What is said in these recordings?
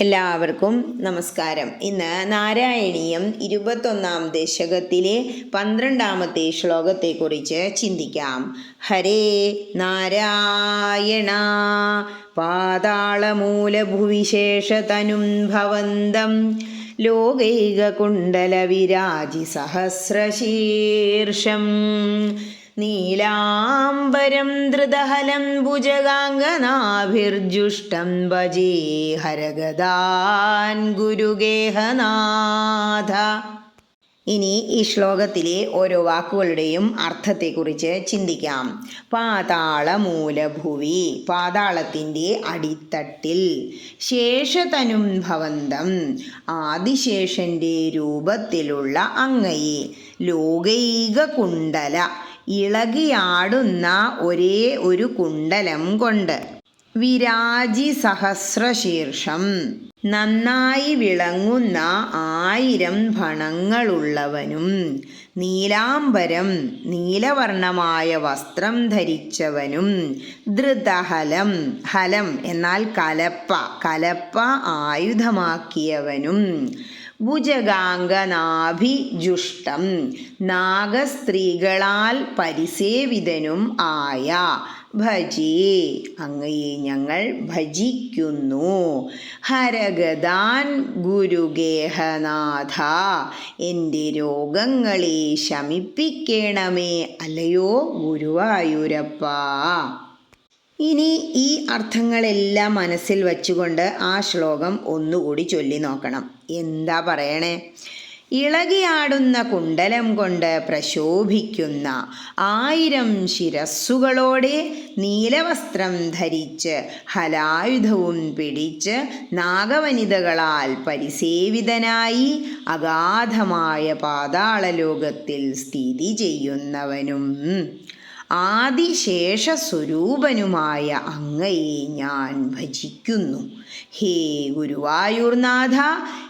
എല്ലാവർക്കും നമസ്കാരം. ഇന്ന് നാരായണീയം ഇരുപത്തൊന്നാം ദശകത്തിലെ പന്ത്രണ്ടാമത്തെ ശ്ലോകത്തെക്കുറിച്ച് ചിന്തിക്കാം. ഹരേ നാരായണ പാതാളമൂലഭുവിശേഷതനും ഭവന്തം. ലോകൈകകുണ്ടലവിരാജി സഹസ്രശീർഷം. നീലാംബരം ധൃതഹലം ഭുജഗാംഗനാഭിർജുഷ്ടം ഭജേ ഹരഗദാൻ ഗുരുഗേഹനാഥ. ഇനി ഈ ശ്ലോകത്തിലെ ഓരോ വാക്കുകളുടെയും അർത്ഥത്തെക്കുറിച്ച് ചിന്തിക്കാം. പാതാളമൂലഭുവി പാതാളത്തിന്റെ അടിത്തട്ടിൽ ശേഷതനും ഭവന്തം ആദിശേഷന്റെ രൂപത്തിലുള്ള അങ്ങയെ ലോകൈക കുണ്ടല ഇളകിയാടുന്ന ഒരേ ഒരു കുണ്ടലം കൊണ്ട്. വിരാജി സഹസ്രശീർഷം നന്നായി വിളങ്ങുന്ന ആയിരം ഭണങ്ങളുള്ളവനും നീലാംബരം നീലവർണമായ വസ്ത്രം ധരിച്ചവനും ധൃതഹലം ഹലം എന്നാൽ കലപ്പ കലപ്പ ആയുധമാക്കിയവനും ഭുജഗാംഗനാഭിജുഷ്ടം നാഗസ്ത്രീകളാൽ പരിസേവിതനും ആയ ഭജേ. അങ്ങയെ ഞങ്ങൾ ഭജിക്കുന്നു. ഹരഗദാൻ ഗുരുഗേഹനാഥ എന്റെ രോഗങ്ങളെ ശമിപ്പിക്കണമേ അല്ലയോ ഗുരുവായൂരപ്പ. ഇനി ഈ അർത്ഥങ്ങളെല്ലാം മനസ്സിൽ വച്ചുകൊണ്ട് ആ ശ്ലോകം ഒന്നുകൂടി ചൊല്ലി നോക്കണം. എന്താ പറയണേ? ഇളകിയാടുന്ന കുണ്ടലം കൊണ്ട് പ്രശോഭിക്കുന്ന ആയിരം ശിരസ്സുകളോടെ നീലവസ്ത്രം ധരിച്ച് ഹലായുധവും പിടിച്ച് നാഗവനിതകളാൽ പരിസേവിതനായി അഗാധമായ പാതാളലോകത്തിൽ സ്ഥിതി ചെയ്യുന്നവനും. ആദിശേഷ സ്വരൂപനുമായ അങ്ങയെ ഞാൻ ഭജിക്കുന്നു. ഹേ ഗുരുവായൂർനാഥ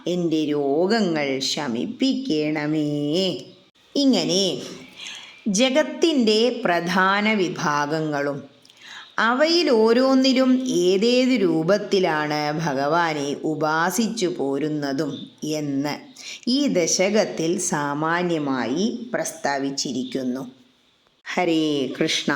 എന്റെ രോഗങ്ങൾ ശമിപ്പിക്കണമേ. ഇങ്ങനെ ജഗത്തിന്റെ പ്രധാന വിഭാഗങ്ങളും അവയിൽ ഓരോന്നിലും ഏതേത് രൂപത്തിലാണ് ഭഗവാനെ ഉപാസിച്ചു പോരുന്നതും എന്ന് ഈ ദശകത്തിൽ സാമാന്യമായി പ്രസ്താവിച്ചിരിക്കുന്നു. ഹരേ കൃഷ്ണ